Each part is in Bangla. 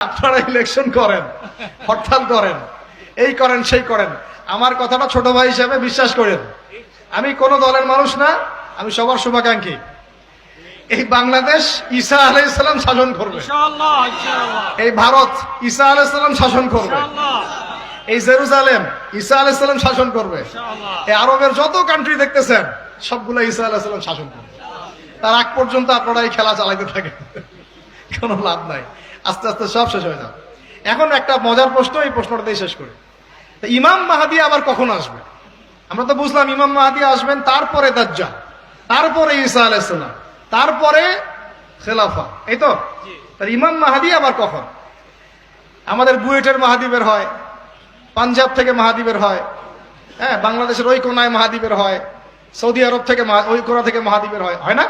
আপনারা ইলেকশন করেন হরতাল করেন এই করেন সেই করেন। আমার কথাটা ছোট ভাই হিসেবে বিশ্বাস করেন। আমি কোন দলের মানুষ না আমি সবার শুভাকাঙ্ক্ষী। এই বাংলাদেশ ঈসা আলাইসালাম শাসন করবে। এই ভারত ঈসা আলাইসালাম শাসন করবে। এই জেরুজালেম ঈসা আলাইসালাম শাসন করবে। এই আরবের যত কান্ট্রি দেখতেছেন সবগুলো ঈসা আলাইসালাম শাসন করবে। তার আগ পর্যন্ত আপনারা এই খেলা চালাইতে থাকেন। কোনো লাভ নাই। আস্তে আস্তে সব শেষ হয়ে যাবে। এখন একটা মজার প্রশ্ন এই প্রশ্নটা দিয়ে শেষ করি। তা ইমাম মাহাদি আবার কখন আসবে? আমরা তো বুঝলাম ইমাম মাহাদি আসবেন তারপরে দাজ্জা তারপরে ঈসা আলাইসালাম তারপরে খেলাফা। এই তো? ইমাম মাহাদি আবার কখন? আমাদের বুয়েটের মাহাদিবের হয় পাঞ্জাব থেকে মাহাদ্বীপের হয় হ্যাঁ বাংলাদেশের ওই কোনায় মাহাদ্বীপের হয় সৌদি আরব থেকে ওই কোনা থেকে মাহাদ্বীপের হয়। হয় না?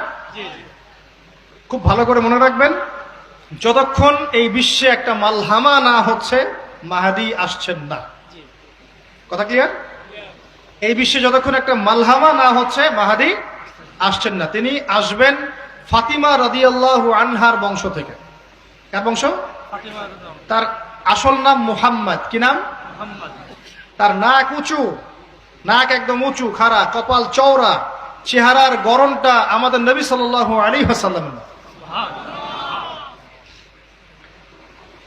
খুব ভালো করে মনে রাখবেন। যতক্ষণ এই বিশ্বে একটা মালহামা না হচ্ছে মাহাদি আসছেন না। কথা ক্লিয়ার এই বিশ্বে যতক্ষণ একটা মালহামা না হচ্ছে মাহাদি আসছেন না। তিনি আসবেন ফাতিমা রাদিয়াল্লাহু আনহার বংশ থেকে। কার বংশ? তার আসল নাম মুহাম্মদ। কি নাম? তার নাক উঁচু নাক একদম উঁচু খাড়া কপাল চওড়া চেহারার গরমটা আমাদের নবী সাল্লাল্লাহু আলী হাসাল্লাম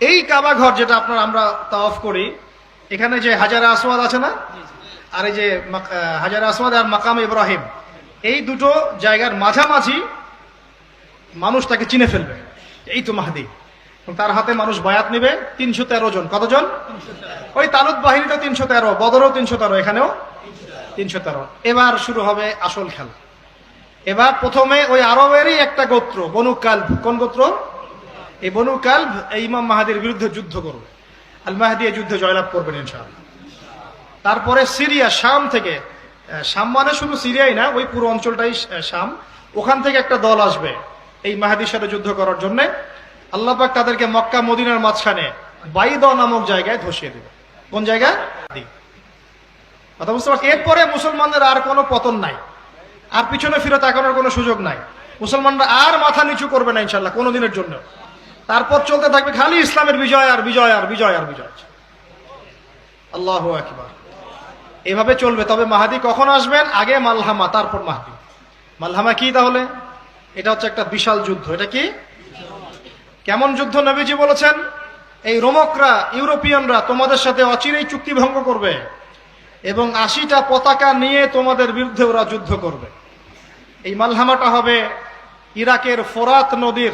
এই কাবা ঘর যেটা আপনার আমরা তাওয়াফ করি, এখানে যে হাজারা আসওয়াদ আছে না? আর এই যে হাজারা আসওয়াদ আর মাকাম ইব্রাহিম, এই দুটো জায়গার মাঝামাঝি মানুষ তাকে চিনে ফেলবে। এই তো মাহাদি। তার হাতে মানুষ বায়াত নেবে, তিনশো তেরো জন। কতজন? ওই তালুত বাহিনীটা তিনশো তেরো, বদরও তিনশো তেরো, এখানেও তিনশো তেরো। এবার শুরু হবে আসল খেলা। এবার প্রথমে ওই আরবেরই একটা গোত্র, বনু কাল্ব। কোন গোত্র? এই বনু কাল্ব এই ইমাম মাহাদির বিরুদ্ধে যুদ্ধ করবে। আল মাহাদি এই যুদ্ধে জয়লাভ করবেন ইনশাআল্লাহ। তারপরে সিরিয়া, শাম থেকে শাম মানে শুধু সিরিয়াই না, ওই পুরো অঞ্চলটাই শাম। ওখান থেকে একটা দল আসবে এই মাহাদির সাথে যুদ্ধ করার জন্য। আল্লাহ পাক তাদেরকে মক্কা, মদিনার মাঝখানে বাইদ নামক জায়গায় ধসিয়ে দেবে। কোন জায়গা? কথা বুঝতে পারছি এরপরে মুসলমানদের আর কোনো পতন নাই। আর পিছনে ফিরে তাকানোর কোনো সুযোগ নাই। মুসলমানরা আর মাথা নিচু করবে না ইনশাল্লাহ কোনো দিনের জন্য। তারপর চলতে থাকবে খালি ইসলামের বিজয় আর বিজয় আর বিজয় আর বিজয়। আল্লাহ একবার এভাবে চলবে। তবে মাহাদি কখন আসবেন? আগে মালহামা, তারপর মাহাদি। মালহামা কি তাহলে? এটা হচ্ছে একটা বিশাল যুদ্ধ। এটা কি? কেমন যুদ্ধ নবীজি বলেছেন? এই রোমকরা, ইউরোপিয়ানরা তোমাদের সাথে অচিরেই চুক্তি ভঙ্গ করবে এবং আশিটা পতাকা নিয়ে তোমাদের বিরুদ্ধে ওরা যুদ্ধ করবে। এই মালহামাটা হবে ইরাকের ফোরাত নদীর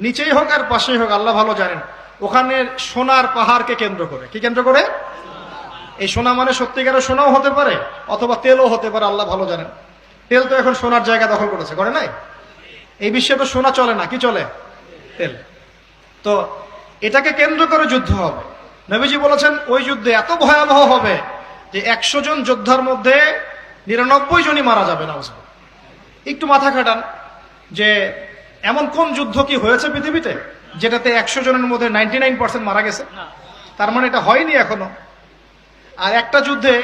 নিচেই হোক আর পাশেই হোক, আল্লাহ ভালো জানেন। ওখানে সোনার পাহাড়কে কেন্দ্র করে। কি কেন্দ্র করে? এই সোনা মানে সত্যিকারের সোনাও হতে পারে, অথবা তেলও হতে পারে, আল্লাহ ভালো জানেন। তেল তো এখন সোনার জায়গা দখল করেছে, করে নাই? এই বিশ্বে তো সোনা চলে না, কি চলে? তেল। তো এটাকে কেন্দ্র করে যুদ্ধ হবে। নবীজি বলেছেন, ওই যুদ্ধে এত ভয়াবহ হবে যে একশো জন যোদ্ধার মধ্যে নিরানব্বই জনই মারা যাবে না একটু মাথা খাটান যে এমন কোন যুদ্ধ কি হয়েছে পৃথিবীতে যেটাতে একশো জনের মধ্যে নাইনটি নাইন পার্সেন্ট মারা গেছে? তার মানে এটা হয়নি এখনও। আর একটা যুদ্ধে